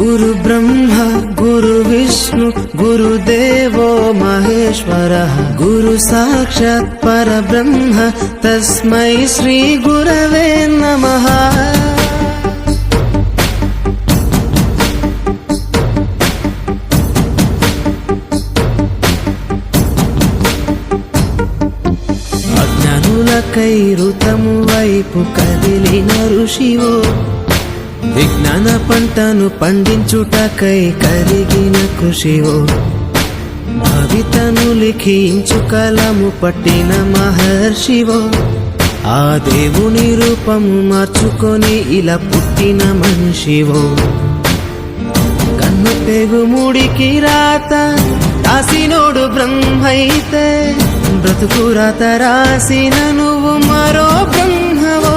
గురు బ్రహ్మ గురు విష్ణు గురుదేవో మహేశ్వర గురు సాక్షాత్ పరబ్రహ్మ తస్మై శ్రీ గురవే నమ. అజ్ఞానులకై ఋతము వైపు కదిలిన ఋషివో విజ్ఞాన పంటను పండించుటకై కరిగిన కృషివో భవితను లిఖించు కలము పట్టిన మహర్షివో ఆ దేవుని రూపము మార్చుకొని ఇలా పుట్టిన మనిషివో కన్ను పెగు ముడికి రాత రాసినోడు బ్రహ్మైతే. బ్రతుకు రాత రాసిన నువ్వు మరో బ్రహ్మవో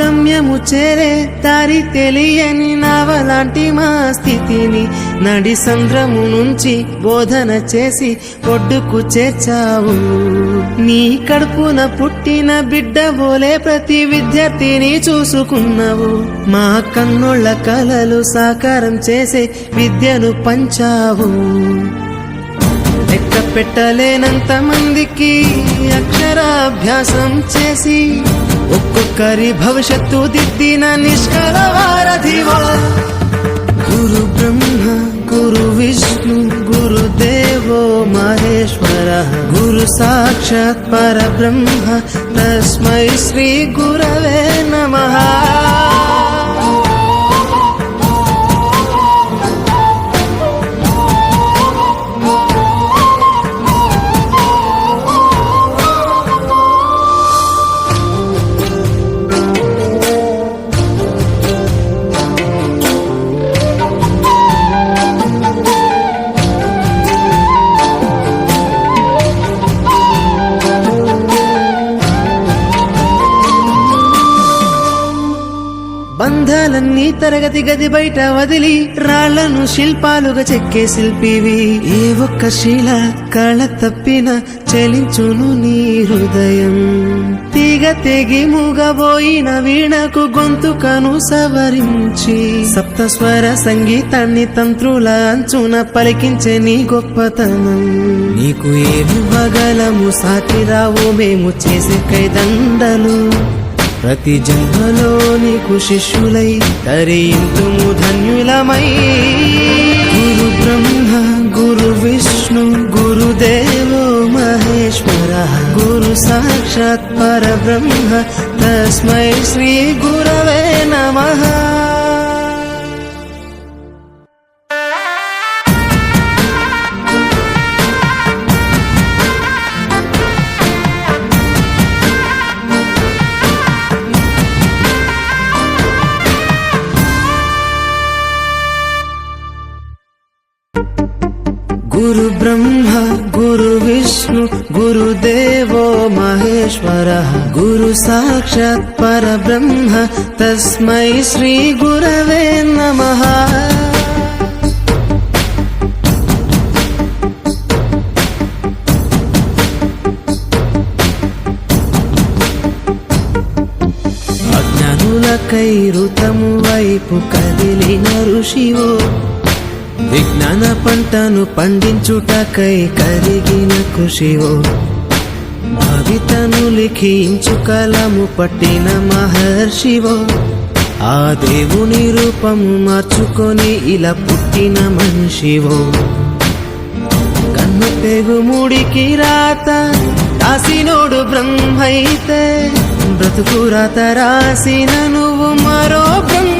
గమ్యము చేరే దారి తెలియని నావలాంటి మా స్థితిని. నడి సంద్రము నుంచి బోధన చేసి ఒడ్డుకు చేర్చావు. నీ కడుపున పుట్టిన బిడ్డ బోలే ప్రతి విద్యార్థిని చూసుకున్నావు. మా కన్నుళ్ళ కలలు సాకారం చేసే విద్యను పంచావు. లెక్క పెట్టలేనంత మందికి అక్షరాభ్యాసం చేసి ఒక్కొక్కరి భవిష్యత్తు దిద్దిన నిష్కల వారధివో. గురు బ్రహ్మ గురు విష్ణు గురుదేవో మహేశ్వర గురు సాక్షాత్ పరబ్రహ్మ తస్మై శ్రీ నీ తరగతి గది బయట వదిలి రాళ్ళను శిల్పాలుగా చెక్కే శిల్పివి. ఏ ఒక్క శిల కళ తప్పిన చలించును నీ హృదయం. తీగ తెగి మూగబోయిన వీణకు గొంతుకను సవరించి. సప్తస్వర సంగీతాన్ని తంత్రుల అంచున పలికించే నీ గొప్పతనం. నీకు ఏమి వగలము సాటిరావు మేము చేసే కైదండలు ప్రతి జన్మలో నీకు శిష్యులై తరింతుము ధన్యులమై. గురు బ్రహ్మ గురు విష్ణు గురుదేవో మహేశ్వర గురు సాక్షాత్ పరబ్రహ్మ తస్మై శ్రీ గురవే నమః. గురు బ్రహ్మ గురు విష్ణు గురుదేవో మహేశ్వర గురు సాక్షాత్ పరబ్రహ్మ తస్మై శ్రీ గురవే నమ. అజ్ఞానులకై ఋతము వైపు కదిలిన ఋషివో విజ్ఞాన పంటను పండించుటకై కరిగిన కృషివో. భవితను లిఖించు కలము పట్టిన మహర్షివో. ఆ దేవుని రూపము మార్చుకొని ఇలా పుట్టిన మనిషివో. కన్ను తెగు ముడికి రాత రాసినోడు బ్రహ్మైతే. బ్రతుకు రాత రాసిన నువ్వు మరో బ్రహ్మ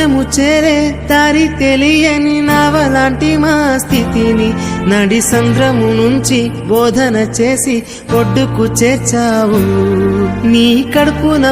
సమయము చేరే దారి తెలియని నావలాంటి మా స్థితిని నడి సంద్రము నుంచి బోధన చేసి ఒడ్డుకు చేర్చావు. నీ కడుపున